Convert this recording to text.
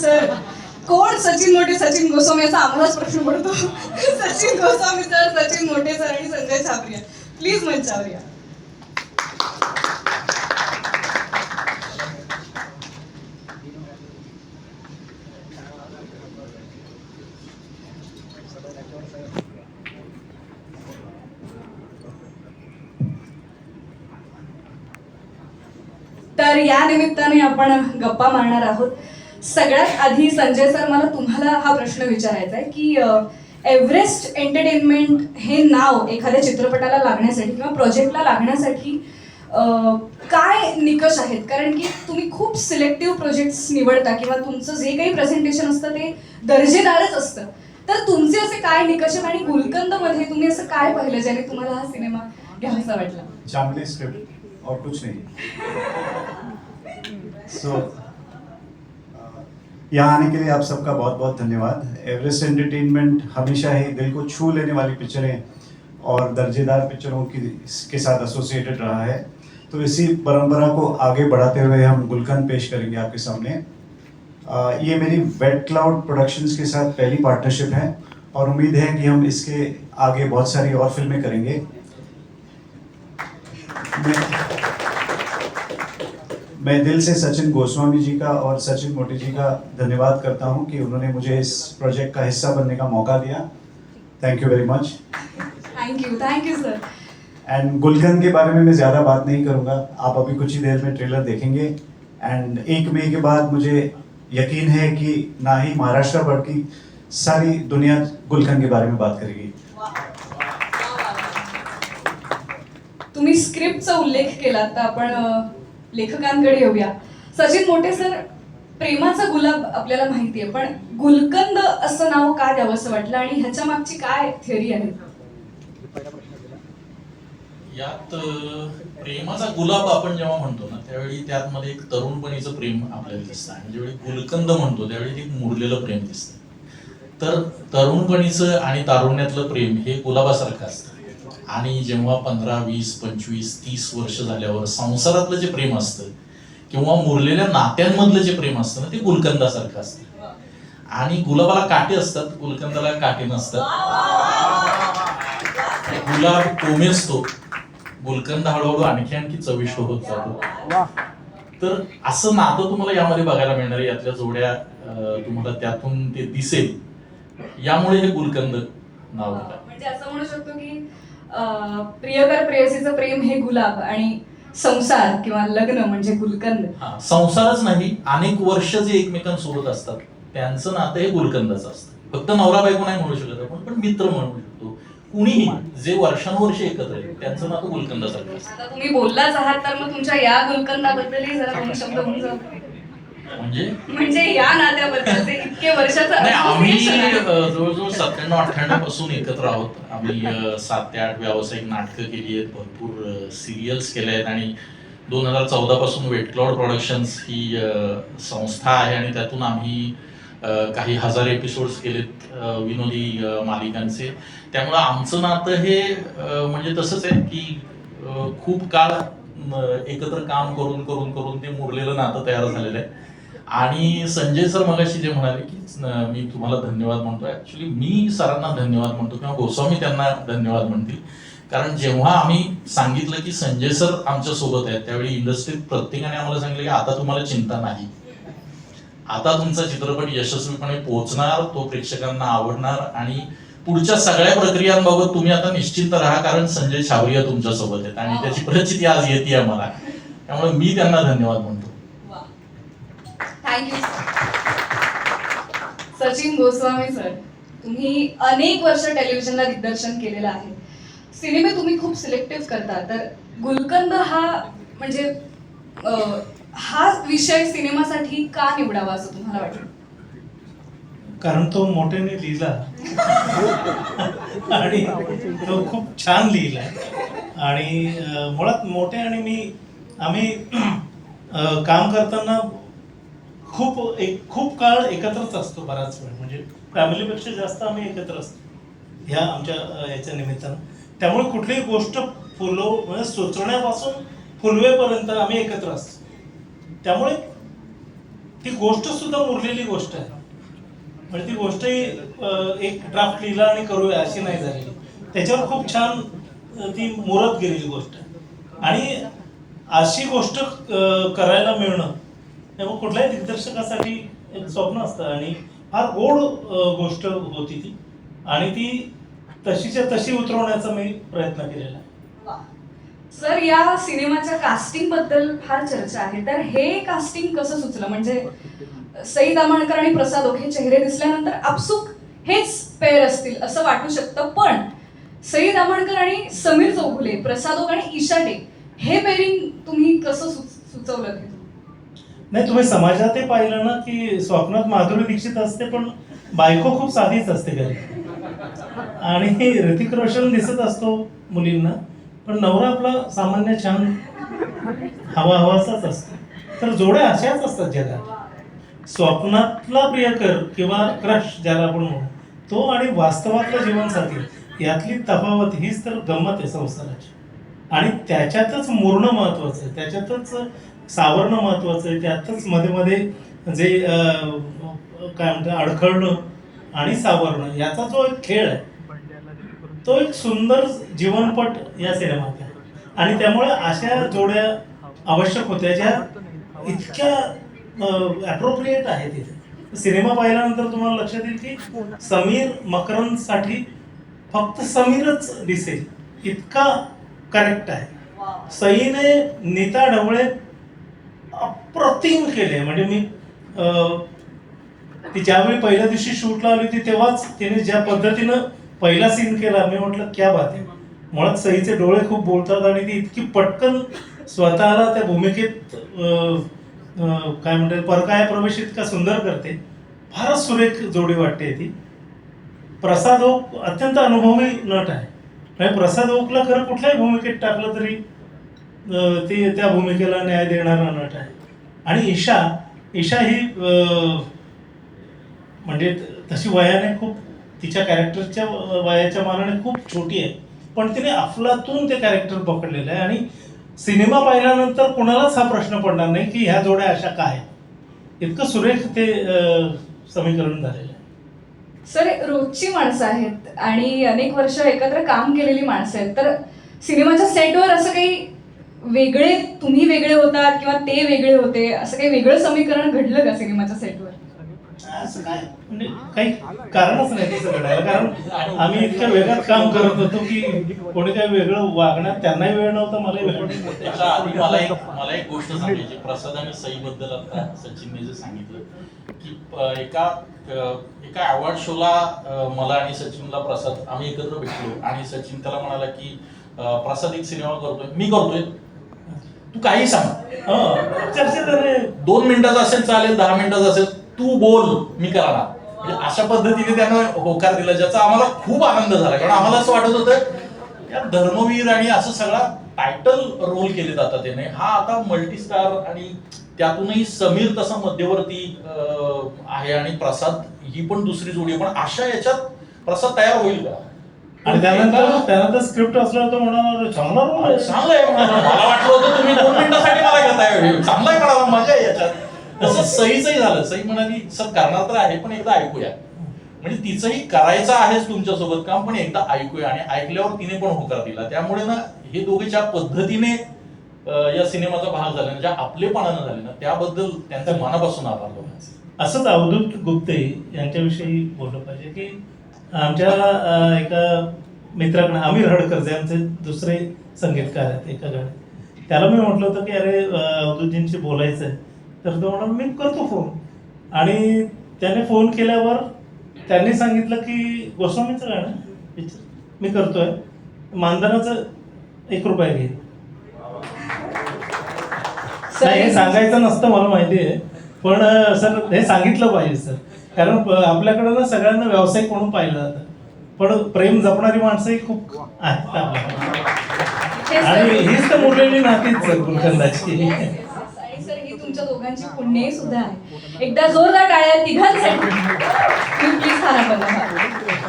Sir कोण सचिन मोठे सचिन गोस्वामी असा आम्हालाच प्रश्न पडतो. सचिन गोस्वामी सर सचिन मोठे सर आणि संजय छाबरिया. प्लीज मंचावर या तर या निमित्ताने आपण गप्पा मारणार आहोत. सगळ्यात आधी संजय सर मला तुम्हाला हा प्रश्न विचारायचा आहे की एव्हरेस्ट एंटरटेनमेंट हे नाव एखाद्या चित्रपटाला लागण्यासाठी किंवा प्रोजेक्टला लागण्यासाठी काय निकष आहेत? कारण की तुम्ही खूप सिलेक्टिव्ह प्रोजेक्ट्स निवडता किंवा तुमचं जे काही प्रेझेंटेशन असतं ते दर्जेदारच असतं. तर तुमचे असे काय निकष आहेत? आणि गुलकंदमध्ये तुम्ही असं काय पाहिलं ज्याने तुम्हाला हा सिनेमा घ्यावासा वाटला? स्क्रिप्ट और कुछ नहीं. सो यहाँ आने के लिए आप सबका बहुत बहुत धन्यवाद। एवरेस्ट एंटरटेनमेंट हमेशा ही दिल को छू लेने वाली पिक्चरें और दर्जेदार पिक्चरों की के साथ एसोसिएटेड रहा है। तो इसी परंपरा को आगे बढ़ाते हुए हम गुलकंद पेश करेंगे आपके सामने। अ, ये मेरी वेट क्लाउड प्रोडक्शंस के साथ पहली पार्टनरशिप है और उम्मीद है कि हम इसके आगे बहुत सारी और फ़िल्में करेंगे। मैं दिल से सचिन गोस्वामी जी का और सचिन मोटी जी का धन्यवाद करता हूँ कि उन्होंने मुझे इस प्रोजेक्ट का हिस्सा बनने का मौका दिया। Thank you very much thank you thank you sir and Gulkand के बारे में मैं ज़्यादा बात नहीं करूँगा। आप अभी कुछ ही देर में ट्रेलर देखेंगे। एंड एक मई के बाद मुझे यकीन है कि ना ही महाराष्ट्र भर की सारी दुनिया गुलकंद के बारे में बात करेगी। तुम्ही स्क्रिप्टचा उल्लेख केला तर आपण लेखकांकडे येऊया. सचिन मोठे सर प्रेमाचा गुलाब आपल्याला माहिती आहे पण गुलकंद असं नाव का द्यावं असं वाटलं? आणि ह्याच्या मागची काय थिअरी आहे? यात प्रेमाचा गुलाब आपण जेव्हा म्हणतो ना त्यावेळी त्यात मध्ये एक तरुणपणीचं प्रेम आपल्याला दिसतं. आणि ज्यावेळी गुलकंद म्हणतो त्यावेळी एक मुरलेलं प्रेम दिसतं. तर तरुणपणीचं आणि तारुण्यातलं प्रेम हे गुलाबासारखं असतं. आणि जेव्हा पंधरा वीस पंचवीस तीस वर्ष झाल्यावर संसारातलं जे प्रेम असतं किंवा मुरलेल्या नात्यांमधलं जे प्रेम असतं ना ते गुलकंदासारखं असतं. आणि गुलाबाला काटे असतात गुलकंदाला काटे नसतात. गुलाब कोमेजतो. गुलकंद हळूहळू आणखी आणखी चविष्ट होत जातो. तर असं नातं तुम्हाला यामध्ये बघायला मिळणार आहे. यातल्या जोड्या तुम्हाला त्यातून ते दिसेल. यामुळे हे गुलकंद नाव म्हणजे असं म्हणू शकतो की प्रियकर प्रेयसीचं प्रेम हे गुलाब आणि संसार किंवा लग्न म्हणजे गुलकंद. हा संसारच नाही अनेक वर्ष जे एकमेकांसोबत असतात त्यांचं नातं हे गुलकंदाचं असतं. फक्त नवरा बायको नाही म्हणू शकत आपण पण मित्र म्हणू शकतो. कुणीही जे वर्षानुवर्ष एकत्र आहेत त्यांचं नातं गुलकंदासारखं असतं. आता तुम्ही बोललाच आहात तर मग तुमच्या या गुलकंदाबद्दलही जरा दोन शब्द होऊन जाऊ. म्हणजे? म्हणजे या नात्याबद्दलचे इतके वर्षाचं नाही आम्ही association आहे. जवळजवळ सत्त्याण्णव अठ्ठ्याण्णवपासून एकत्र आहोत. आम्ही अ, सात ते आठ व्यावसायिक नाटकं केली आहेत भरपूर सिरियल्स केल्या आहेत आणि दोन हजार चौदा पासून वेट क्लाउड प्रोडक्शन्स ही अ, संस्था आहे आणि त्यातून आम्ही अ, काही हजार एपिसोड्स केलेत अ, विनोदी अ, मालिकांचे. त्यामुळं आमचं नातं हे अ, म्हणजे तसंच आहे की अ, खूप काळ एकत्र काम करून करून करून ते मुरलेलं नातं तयार झालेलं आहे. आणि संजय सर मगाशी जे म्हणाले की मी तुम्हाला धन्यवाद म्हणतो ऍक्च्युली मी सरांना धन्यवाद म्हणतो किंवा गोस्वामी त्यांना धन्यवाद म्हणतील. कारण जेव्हा आम्ही सांगितलं की संजय सर आमच्यासोबत आहेत त्यावेळी इंडस्ट्रीत प्रत्येकाने आम्हाला सांगितलं की आता तुम्हाला चिंता नाही. आता तुमचा चित्रपट यशस्वीपणे पोहोचणार तो प्रेक्षकांना आवडणार आणि पुढच्या सगळ्या प्रक्रियांबाबत तुम्ही आता निश्चिंत राहा कारण संजय छावरिया तुमच्यासोबत आहेत आणि त्याची प्रचिती आज येते आम्हाला. त्यामुळे मी त्यांना धन्यवाद म्हणतो. थँक्यू सचिन गोस्वामी सर तुम्ही अनेक वर्ष टेलिव्हिजनला दिग्दर्शन केलेलं आहे. सिनेमे तुम्ही खूप सिलेक्टिव्ह करता. तर गुलकंद हा म्हणजे हा विषय सिनेमासाठी का निवडावा असं तुम्हाला वाटतं? कारण तो मोठ्याने लिहिला. आणि तो खूप छान लिहिला. आणि मुळात मोठे आणि मी आम्ही काम करताना खूप एक खूप काळ एकत्रच असतो बराच वेळ. म्हणजे फॅमिलीपेक्षा जास्त आम्ही एकत्र असतो. ह्या आमच्या याच्या निमित्तानं. त्यामुळे कुठलीही गोष्ट फुलव म्हणजे सुचवण्यापासून फुलवेपर्यंत आम्ही एकत्र असतो. त्यामुळे ती गोष्ट सुद्धा उरलेली गोष्ट आहे. म्हणजे ती गोष्टही एक ड्राफ्ट लिहिला आणि करूया अशी नाही झालेली. त्याच्यावर खूप छान ती मुरत गेलेली गोष्ट आहे. आणि अशी गोष्ट करायला मिळणं तेव्हा कुठल्याही दिग्दर्शकासाठी एक स्वप्न असतं आणि फार गोड गोष्ट होती ती. आणि ती तशीच्या तशी उतरवण्याचा मी प्रयत्न केलेला सर या सिनेमाच्या कास्टिंगबद्दल फार चर्चा आहे. तर हे कास्टिंग कसं सुचलं? म्हणजे सई दामणकर आणि प्रसाद ओक हे चेहरे दिसल्यानंतर आपसुक हेच पेअर असतील असं वाटू शकतं. पण सई दामणकर आणि समीर चौघुले प्रसाद ओक आणि ईशा डे हे पेअरिंग तुम्ही कसं सुचवलं? नाही तुम्ही समाजातही पाहिलं ना की स्वप्नात माधुरी दीक्षित असते पण बायको खूप साधीच असते घरी. आणि ऋतिक रोशन दिसत असतो मुलींना पण नवरा आपला सामान्य छान हवा हवाचाच असतो. तर जोड्या अशाच असतात जगात स्वप्नातला प्रियकर किंवा क्रश ज्याला आपण म्हणू तो आणि वास्तवातला जीवनसाथी यातली तफावत हीच तर गंमत आहे संसाराची. आणि त्याच्यातच मुरणं महत्वाचं आहे. त्याच्यातच सावरणं महत्वाचं आहे. त्यातच मध्ये मध्ये जे काय म्हणतात अडखळणं आणि सावरणं याचा जो एक खेळ आहे तो एक सुंदर जीवनपट या सिनेमात आहे. आणि त्यामुळे अशा जोड्या आवश्यक होत्या ज्या इतक्या अप्रोप्रिएट आहेत तिथे सिनेमा पाहिल्यानंतर तुम्हाला लक्षात येईल की समीर मकरंदसाठी फक्त समीरच दिसेल. इतका करेक्ट आहे. सईने नीता ढवळे अप्रतिम केले. म्हणजे मी ती ज्यावेळी पहिल्या दिवशी शूटला आली होती तेव्हाच तिने ज्या पद्धतीनं पहिला सीन केला मी म्हटलं क्या बात आहे. मुळात सईचे डोळे खूप बोलतात आणि ती इतकी पटकन स्वतःला त्या भूमिकेत काय म्हणतात परकाया प्रवेश इतका सुंदर करते. फारच सुरेख जोडी वाटते ती. प्रसाद हो अत्यंत अनुभवी नट आहे. म्हणजे प्रसाद ओकला खरं कुठल्याही भूमिकेत टाकलं तरी ते त्या भूमिकेला न्याय देणारा नट आहे. आणि ईशा ईशा ही म्हणजे तशी वयाने खूप तिच्या कॅरेक्टरच्या वयाच्या मानाने खूप छोटी आहे. पण तिने अफलातून ते कॅरेक्टर पकडलेलं आहे. आणि सिनेमा पाहिल्यानंतर कोणालाच हा प्रश्न पडणार नाही की ह्या जोड्या अशा काय इतकं सुरेख ते समीकरण झालेलं सर रोजची माणसं आहेत आणि अनेक वर्ष एकत्र काम केलेली माणसं आहेत. तर सिनेमाच्या सेटवर असं काही वेगळे तुम्ही वेगळे होतात किंवा ते वेगळे होते असं काही वेगळं समीकरण घडलं का सिनेमाच्या सेटवर? असं काय? म्हणजे काही कारणच नाही तसं घडायला. कारण आम्ही इतक्या वेगात काम करत होतो की कोणी काही वेगळं वागण्यात त्यांनाही वेळ नव्हता मलाही वेळ नव्हता. त्याच्या आधी मला एक मला एक गोष्ट सांगायची. प्रसाद आणि सई बद्दल आता सचिनने जे सांगितलं की एका अ, एका अवॉर्ड शोला अ, मला आणि सचिनला प्रसाद आम्ही एकत्र भेटलो आणि सचिन त्याला म्हणाला की अ, प्रसाद एक सिनेमा करतोय. मी करतोय. तू काही सांग. हो, चर्चेत आले. दोन मिनिटाचा असेल चालेल दहा मिनिटाचा असेल. तू बोल मी करणार. म्हणजे अशा पद्धतीने त्यानं होकार दिला ज्याचा आम्हाला खूप आनंद झाला. कारण आम्हाला असं वाटत होतं या धर्मवीर आणि असं सगळा टायटल रोल केले जातात त्याने हा आता मल्टीस्टार आणि त्यातूनही समीर तसा मध्यवर्ती आहे आणि प्रसाद ही पण दुसरी जोडी आहे. पण अशा याच्यात प्रसाद तयार होईल का? आणि त्यानंतर त्यानंतर स्क्रिप्ट असल्यावर तो म्हणाला चांगला role आहे." मला वाटलं होतं तुम्ही दोन मिनिटासाठी मला घेताय. चांगलाय म्हणाला मजा आहे याच्यात. तसं सईचंही झालं. सई म्हणाली सर करणार तर आहे पण एकदा ऐकूया. म्हणजे तिचंही करायचं आहेच तुमच्यासोबत काम पण एकदा ऐकूया. आणि ऐकल्यावर तिने पण होकार दिला. त्यामुळे ना हे दोघे ज्या पद्धतीने या सिनेमाचा भाग झाला ज्या आपलेपणानं झाले ना त्याबद्दल त्यांच्या मनापासून आभार असंच अवधूत गुप्ते यांच्याविषयी बोललं पाहिजे की आमच्या एका मित्राकडे आमिर हडकर जे आमचे दुसरे संगीतकार आहेत एका गाण्यात. त्याला मी म्हटलं होतं की अरे अवधूतजींशी बोलायचं आहे तर तो म्हणाला मी करतो फोन आणि त्याने फोन केल्यावर त्यांनी सांगितलं की गोस्वामीचं गाणं मी करतोय. मानधनाचं एक रुपया घे. हे सांगायचं नसतं मला माहिती आहे. पण सर हे सांगितलं पाहिजे सर. कारण आपल्याकडं ना सगळ्यांना व्यावसायिक म्हणून पाहिलं जातं. पण प्रेम जपणारी माणसंही खूप आहेत आणि हीच तर मुरलेली नातीच सर गुलकंदाची ही तुमच्या दोघांची पुण्यही सुद्धा आहे. एकदा जोरदार टाळ्या तिघांसाठी. प्लीज खाना करा.